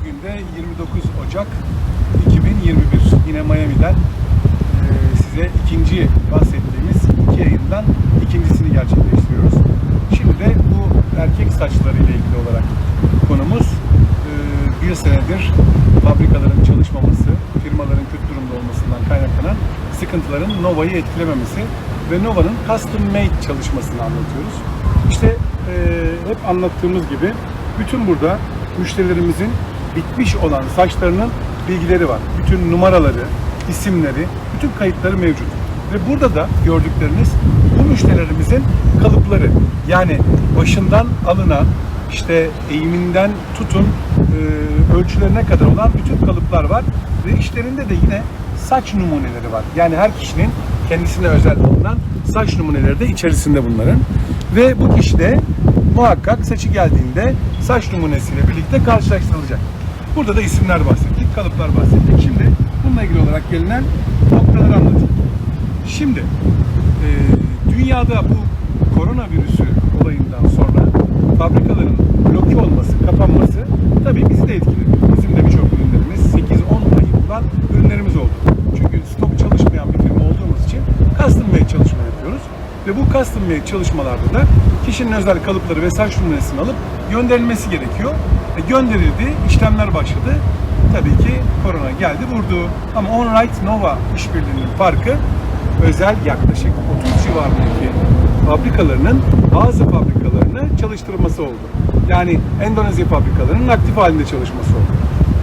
Bugün de 29 Ocak 2021. Yine Miami'den size ikinci bahsettiğimiz iki yayından ikincisini gerçekleştiriyoruz. Şimdi de bu erkek saçları ile ilgili olarak konumuz bir senedir fabrikaların çalışmaması, firmaların kötü durumda olmasından kaynaklanan sıkıntıların Nova'yı etkilememesi ve Nova'nın custom made çalışmasını anlatıyoruz. İşte hep anlattığımız gibi bütün burada müşterilerimizin bitmiş olan saçlarının bilgileri var. Bütün numaraları, isimleri, bütün kayıtları mevcut. Ve burada da gördükleriniz bu müşterilerimizin kalıpları. Yani başından alınan işte eğiminden tutun e, ölçülerine kadar olan bütün kalıplar var. Ve işlerinde de yine saç numuneleri var. Yani her kişinin kendisine özel bulunan saç numuneleri de içerisinde bunların. Ve bu kişi de muhakkak saçı geldiğinde saç numunesiyle birlikte karşılaştırılacak. Burada da isimler bahsettik, kalıplar bahsettik. Şimdi bununla ilgili olarak gelinen noktaları anlatayım. Şimdi e, dünyada bu koronavirüsü olayından sonra fabrikaların bloke olması, kapanması tabii bizi de etkiledi. Bizim de birçok ürünlerimiz 8-10 ayı bulan ürünlerimiz oldu. Çünkü stok çalışmayan bir firma olduğumuz için custom made çalışma yapıyoruz. Ve bu custom made çalışmalarda da kişinin özel kalıpları ve saç numunesini alıp gönderilmesi gerekiyor. E, gönderildi, işlemler başladı. Tabii ki korona geldi vurdu. Ama OnRight Nova işbirliğinin farkı özel yaklaşık 30 civarındaki fabrikalarının bazı fabrikalarını çalıştırması oldu. Yani Endonezya fabrikalarının aktif halinde çalışması oldu.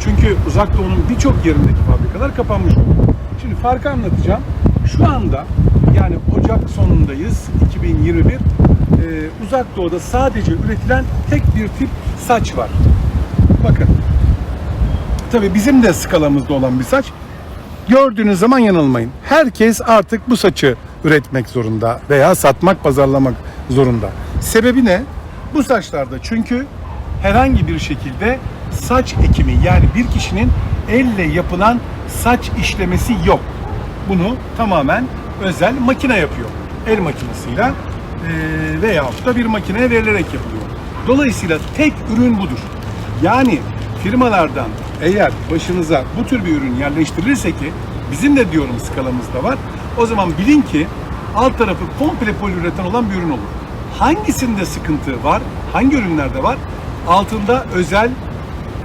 Çünkü Uzak Doğu'nun birçok yerindeki fabrikalar kapanmış oldu. Şimdi farkı anlatacağım. Şu anda yani Ocak sonundayız 2021. Ee, Uzak Doğu'da sadece üretilen tek bir tip saç var. Bakın. Tabii bizim de skalamızda olan bir saç. Gördüğünüz zaman yanılmayın. Herkes artık bu saçı üretmek zorunda veya satmak, pazarlamak zorunda. Sebebi ne? Bu saçlarda çünkü herhangi bir şekilde saç ekimi yani bir kişinin elle yapılan saç işlemesi yok. Bunu tamamen özel makine yapıyor. El makinesiyle eee veyahut da bir makineye verilerek yapılıyor. Dolayısıyla tek ürün budur. Yani firmalardan eğer başınıza bu tür bir ürün yerleştirilirse ki bizim de diyorum skalamızda var. O zaman bilin ki alt tarafı komple poliüretan olan bir ürün olur. Hangisinde sıkıntı var? Hangi ürünlerde var? Altında özel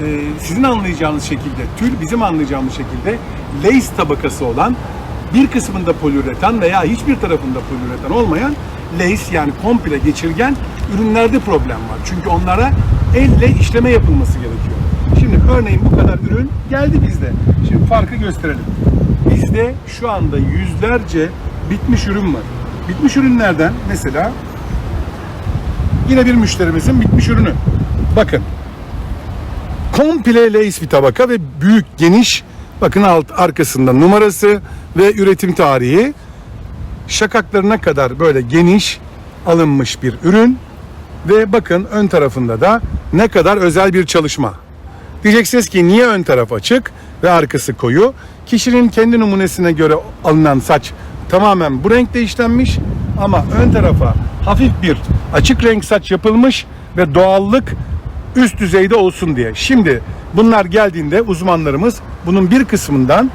e, sizin anlayacağınız şekilde tül, bizim anlayacağımız şekilde lace tabakası olan bir kısmında poliüretan veya hiçbir tarafında poliüretan olmayan lace yani komple geçirgen ürünlerde problem var. Çünkü onlara elle işleme yapılması gerekiyor. Şimdi örneğin bu kadar ürün geldi bizde. Şimdi farkı gösterelim. Bizde şu anda yüzlerce bitmiş ürün var. Bitmiş ürünlerden mesela yine bir müşterimizin bitmiş ürünü. Bakın komple lace bir tabaka ve büyük geniş bakın alt arkasında numarası ve üretim tarihi şakaklarına kadar böyle geniş alınmış bir ürün ve bakın ön tarafında da ne kadar özel bir çalışma. Diyeceksiniz ki niye ön taraf açık ve arkası koyu? Kişinin kendi numunesine göre alınan saç tamamen bu renkte işlenmiş ama ön tarafa hafif bir açık renk saç yapılmış ve doğallık üst düzeyde olsun diye. Şimdi bunlar geldiğinde uzmanlarımız bunun bir kısmından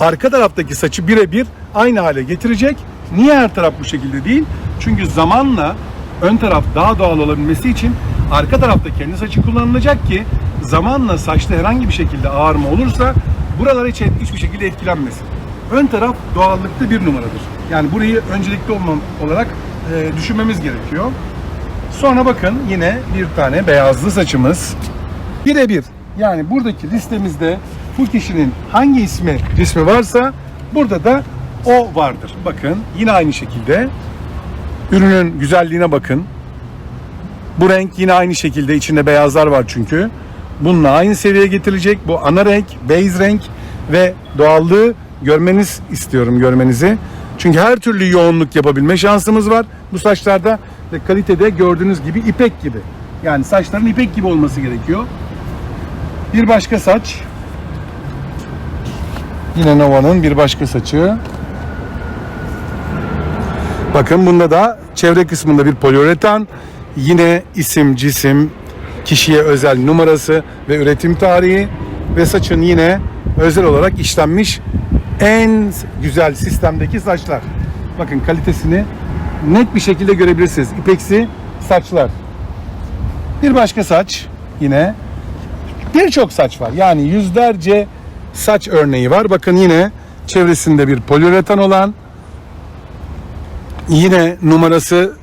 arka taraftaki saçı birebir aynı hale getirecek. Niye her taraf bu şekilde değil? Çünkü zamanla ön taraf daha doğal olabilmesi için arka tarafta kendi saçı kullanılacak ki zamanla saçta herhangi bir şekilde ağarma olursa buralar hiç hiçbir şekilde etkilenmesin. Ön taraf doğallıkta bir numaradır. Yani burayı öncelikli olmam olarak e, düşünmemiz gerekiyor. Sonra bakın yine bir tane beyazlı saçımız. Birebir yani buradaki listemizde bu kişinin hangi ismi cismi varsa burada da o vardır. Bakın yine aynı şekilde ürünün güzelliğine bakın. Bu renk yine aynı şekilde içinde beyazlar var çünkü. Bununla aynı seviyeye getirilecek. Bu ana renk, base renk ve doğallığı görmeniz istiyorum görmenizi. Çünkü her türlü yoğunluk yapabilme şansımız var bu saçlarda ve kalitede gördüğünüz gibi ipek gibi. Yani saçların ipek gibi olması gerekiyor. Bir başka saç. Yine Nova'nın bir başka saçı. Bakın bunda da çevre kısmında bir poliüretan. Yine isim, cisim, kişiye özel numarası ve üretim tarihi ve saçın yine özel olarak işlenmiş en güzel sistemdeki saçlar. Bakın kalitesini net bir şekilde görebilirsiniz. İpeksi saçlar. Bir başka saç yine birçok saç var. Yani yüzlerce saç örneği var. Bakın yine çevresinde bir poliüretan olan yine numarası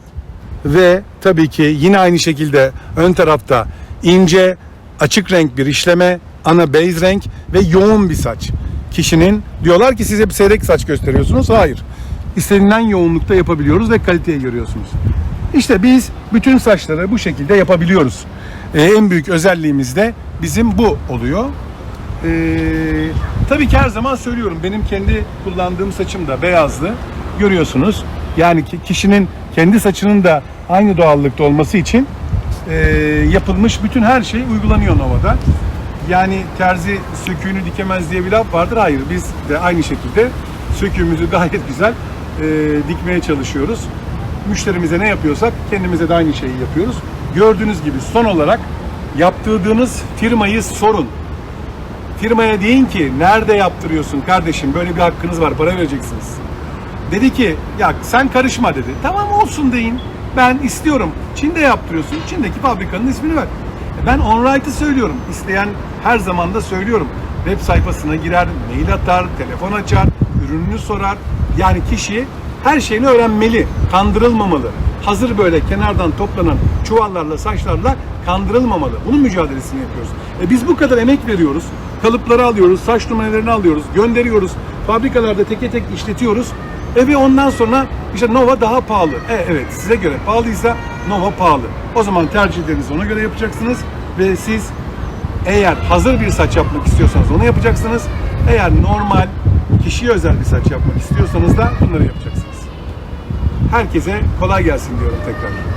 ve tabii ki yine aynı şekilde ön tarafta ince açık renk bir işleme, ana base renk ve yoğun bir saç. Kişinin diyorlar ki size bir seyrek saç gösteriyorsunuz. Hayır. İstenilen yoğunlukta yapabiliyoruz ve kaliteyi görüyorsunuz. İşte biz bütün saçları bu şekilde yapabiliyoruz. Ee, en büyük özelliğimiz de bizim bu oluyor. Ee, tabii ki her zaman söylüyorum benim kendi kullandığım saçım da beyazlı görüyorsunuz. Yani ki kişinin kendi saçının da aynı doğallıkta olması için e, yapılmış bütün her şey uygulanıyor Nova'da. Yani terzi söküğünü dikemez diye bir laf vardır. Hayır biz de aynı şekilde söküğümüzü gayet güzel e, dikmeye çalışıyoruz. Müşterimize ne yapıyorsak kendimize de aynı şeyi yapıyoruz. Gördüğünüz gibi son olarak yaptırdığınız firmayı sorun. Firmaya deyin ki nerede yaptırıyorsun kardeşim böyle bir hakkınız var para vereceksiniz. Dedi ki ya sen karışma dedi. Tamam olsun deyin. Ben istiyorum. Çin'de yaptırıyorsun. Çin'deki fabrikanın ismini ver. E Ben OnRight'ı söylüyorum. İsteyen her zaman da söylüyorum. Web sayfasına girer, mail atar, telefon açar, ürününü sorar. Yani kişi her şeyini öğrenmeli. Kandırılmamalı. Hazır böyle kenardan toplanan çuvallarla, saçlarla kandırılmamalı. Bunun mücadelesini yapıyoruz. E biz bu kadar emek veriyoruz. Kalıpları alıyoruz, saç numaralarını alıyoruz, gönderiyoruz. Fabrikalarda teke tek işletiyoruz. E ve ondan sonra işte Nova daha pahalı. E, evet size göre pahalıysa Nova pahalı. O zaman tercihlerinizi ona göre yapacaksınız ve siz eğer hazır bir saç yapmak istiyorsanız onu yapacaksınız. Eğer normal kişiye özel bir saç yapmak istiyorsanız da bunları yapacaksınız. Herkese kolay gelsin diyorum tekrar.